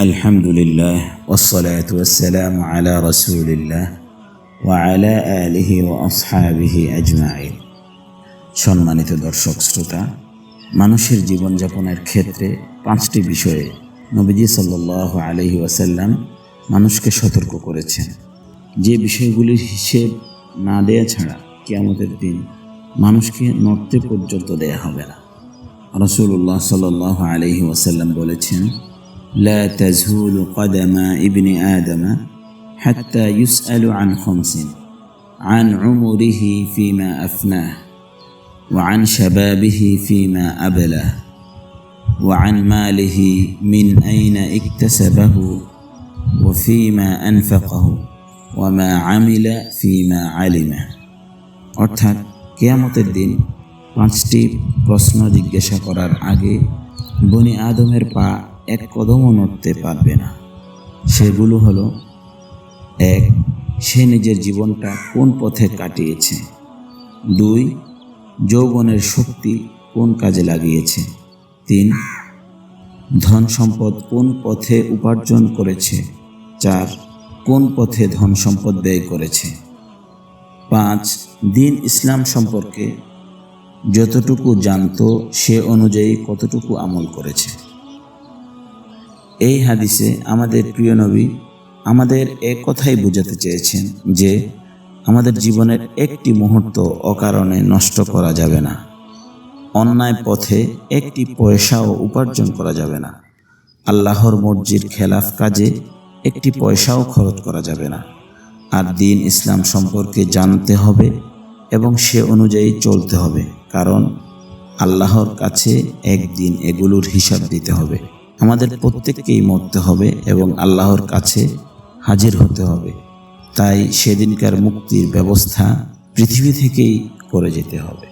الحمد لله والصلاة والسلام على رسول الله وعلى آله وأصحابه أجمعين সম্মানিত দর্শক শ্রোতা মানুষের জীবনযাপনের ক্ষেত্রে পাঁচটি বিষয়ে নবীজি সাল্লাহ আলহি ওয়াসাল্লাম মানুষকে সতর্ক করেছেন যে বিষয়গুলির হিসেব না দেয়া ছাড়া কিয়ামতের দিন মানুষকে নড়তে পর্যন্ত দেয়া হবে না রসুল্লাহ সাল্লাহ আলহি ওয়াসাল্লাম বলেছেন لا تزول قدم ابن آدم حتى يسأل عن خمس عن عمره فيما أفناه وعن شبابه فيما أبله وعن ماله من أين اكتسبه وفيما أنفقه ওয়ামা আমিলা ফিমা আলিমা অর্থাৎ কেয়ামতের দিন পাঁচটি প্রশ্ন জিজ্ঞাসা করার আগে বনি আদমের পা এক কদমও নড়তে পারবে না। সেগুলো হলো, এক, সে নিজের জীবনটা কোন পথে কাটিয়েছে? দুই, যৌবনের শক্তি কোন কাজে লাগিয়েছে? তিন, ধন সম্পদ কোন পথে উপার্জন করেছে? চার কোন পথে ধন সম্পদ ব্যয় করেছে? পাঁচ, দিন ইসলাম সম্পর্কে যতটুকু জানত সে অনুযায়ী কতটুকু আমল করেছে। এই হাদিসে আমাদের প্রিয় নবী আমাদের এক কথাই বোঝাতে চেয়েছেন যে আমাদের জীবনের একটি মুহূর্ত অকারণে নষ্ট করা যাবে না। অন্যায় পথে একটি পয়সাও উপার্জন করা যাবে না। আল্লাহর মর্জির খেলাফ কাজে একটি পয়সাও খরচ করা যাবে না। আর দিন ইসলাম সম্পর্কে জানতে হবে এবং সে অনুযায়ী চলতে হবে, কারণ আল্লাহর কাছে একদিন এগুলোর হিসাব দিতে হবে। আমাদের প্রত্যেককেই মরতে হবে এবং আল্লাহর কাছে হাজির হতে হবে। তাই সেদিনকার মুক্তির ব্যবস্থা পৃথিবী থেকেই করে যেতে হবে।